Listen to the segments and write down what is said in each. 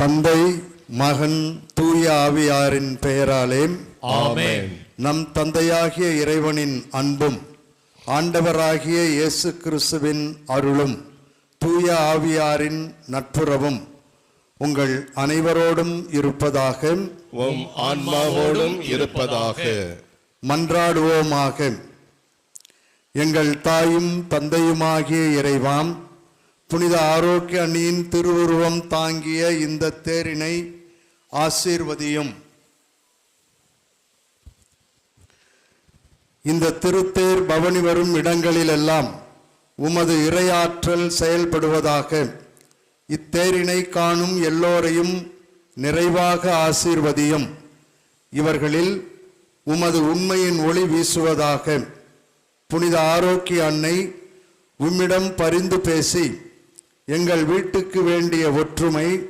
தந்தை மகன் தூய ஆவியாரின் பெயராலே ஆமென். நம் தந்தையாகிய இறைவனின் அன்பும் ஆண்டவராகிய இயேசு கிறிஸ்துவின் அருளும் தூய ஆவியாரின் நட்புறவும் உங்கள் அனைவரோடும் இருப்பதாக. உம் ஆன்மாவோடும் இருப்பதாக. மன்றாடுவோமாக. எங்கள் தாயும் தந்தையுமாகிய இறைவாம் புனித ஆரோக்கிய அணியின் திருவுருவம் தாங்கிய இந்த தேரினை ஆசீர்வதியும். இந்த திருத்தேர் பவனி வரும் இடங்களிலெல்லாம் உமது இறையாற்றல் செயல்படுவதாக இத்தேரினை காணும் எல்லோரையும் நிறைவாக ஆசீர்வதியும். இவர்களில் உமது உண்மையின் ஒளி வீசுவதாக புனித ஆரோக்கிய அன்னை உம்மிடம் பரிந்து பேசி எங்கள் வீட்டுக்கு வேண்டிய ஒற்றுமை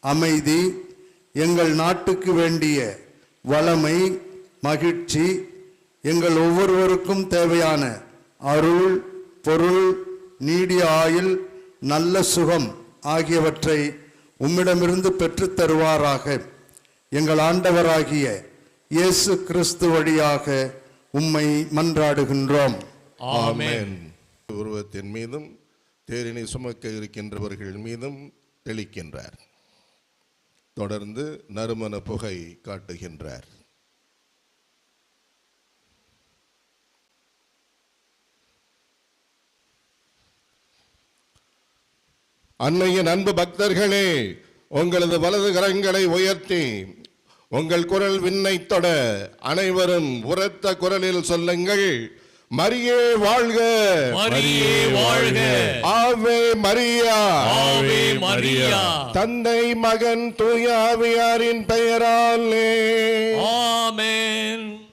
அமைதி எங்கள் நாட்டுக்கு வேண்டிய வளமை மகிழ்ச்சி எங்கள் ஒவ்வொருவருக்கும் தேவையான அருள் பொருள் நீடிய ஆயுள் நல்ல சுகம் ஆகியவற்றை உம்மிடமிருந்து பெற்றுத் தருவாராக. எங்கள் ஆண்டவராகிய இயேசு கிறிஸ்து வழியாக உம்மை மன்றாடுகின்றோம். ஆமென். உருவத்தின் மீதும் தேரினை சுமக்க இருக்கின்றவர்கள் மீதும் தெளிக்கின்றார். தொடர்ந்து நறுமண புகை காட்டுகின்றார். அன்னையின் அன்பு பக்தர்களே உங்களது வலது கரங்களை உயர்த்தி உங்கள் குரல் விண்ணை தொட அனைவரும் உரத்த குரலில் சொல்லுங்கள். மரியே வாழ்க. மரியே வாழ்க. ஆவே மரியா. ஆவே மரியா. தந்தை மகன் தூய ஆவியாரின் பெயராலே. ஆமென்.